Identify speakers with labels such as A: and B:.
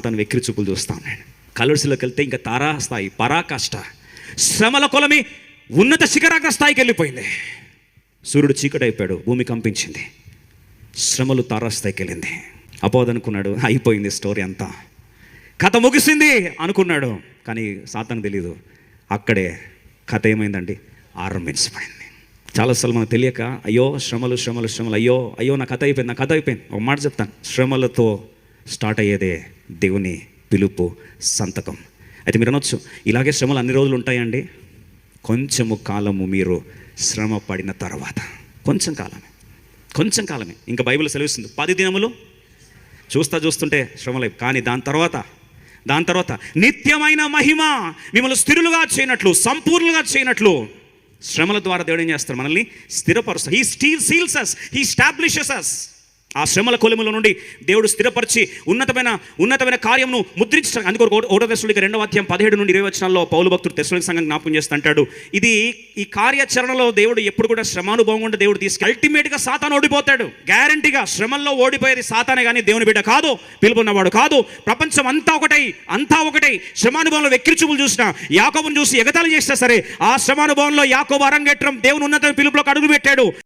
A: సాతాను వెక్కిరి చూపులు చూస్తాను నేను. కలర్స్లోకి వెళ్తే ఇంకా తారా స్థాయి పరాకాష్ట శ్రమల కొలమి ఉన్నత శిఖరాగ్ర స్థాయికి వెళ్ళిపోయింది. సూర్యుడు చీకటి అయిపోయాడు భూమి కంపించింది. శ్రమలు తారాస్థాయికి వెళ్ళింది. అపోదనుకున్నాడు అయిపోయింది స్టోరీ అంతా. కథ ముగిసింది అనుకున్నాడు కానీ సాతాను తెలియదు అక్కడే కథ ఏమైందండి? ఆరంభించబడింది చాలాసార్లు మనకు తెలియక అయ్యో శ్రమలు శ్రమలు శ్రమలు అయ్యో అయ్యో నా కథ అయిపోయింది నా కథ అయిపోయింది. ఒక మాట చెప్తాను శ్రమలతో స్టార్ట్ అయ్యేదే దేవుని పిలుపు సంతకం. అయితే మీరు అనొచ్చు ఇలాగే శ్రమలు అన్ని రోజులు ఉంటాయండి? కొంచెము కాలము మీరు శ్రమ పడిన తర్వాత. కొంచెం కాలమే. కొంచెం కాలమే. ఇంకా బైబిల్ సెలవిస్తుంది. పది దినములు చూస్తా చూస్తుంటే శ్రమలే. కానీ దాని తర్వాత దాని తర్వాత నిత్యమైన మహిమ మిమ్మల్ని స్థిరులుగా చేయనట్లు సంపూర్ణంగా చేయనట్లు శ్రమల ద్వారా దేవుడు ఏం చేస్తారు మనల్ని స్థిరపరుస్తారు he still seals us he stablishes us ఆ శ్రమల కొలిముల నుండి దేవుడు స్థిరపరిచి ఉన్నతమైన ఉన్నతమైన కార్యమును ముద్రించడం అందుకొరకు ఒకటో దశలుడికి రెండవ అధ్యాయం పదిహేడు నుండి ఇరవై వచనాల్లో పౌలు భక్తుడు తెశలోని సంఘం జ్ఞాపకం చేస్తూ అంటాడు. ఇది ఈ కార్యాచరణలో దేవుడు ఎప్పుడు కూడా శ్రమానుభవం ఉంటే దేవుడు తీసుకు అల్టిమేట్గా సాతాను ఓడిపోతాడు. గ్యారంటీగా శ్రమల్లో ఓడిపోయేది సాతానే కానీ దేవుని బిడ్డ కాదు పిలుపున్నవాడు కాదు. ప్రపంచం అంతా ఒకటై అంతా ఒకటై శ్రమానుభవంలో వెక్కిరి చూపులు చూసిన యాకోబును చూసి ఎగతాళి చేసినా సరే ఆ శ్రమానుభవంలో యాకోబు అరంగేట్రం దేవుని ఉన్నత పిలుపులోకి అడుగు పెట్టాడు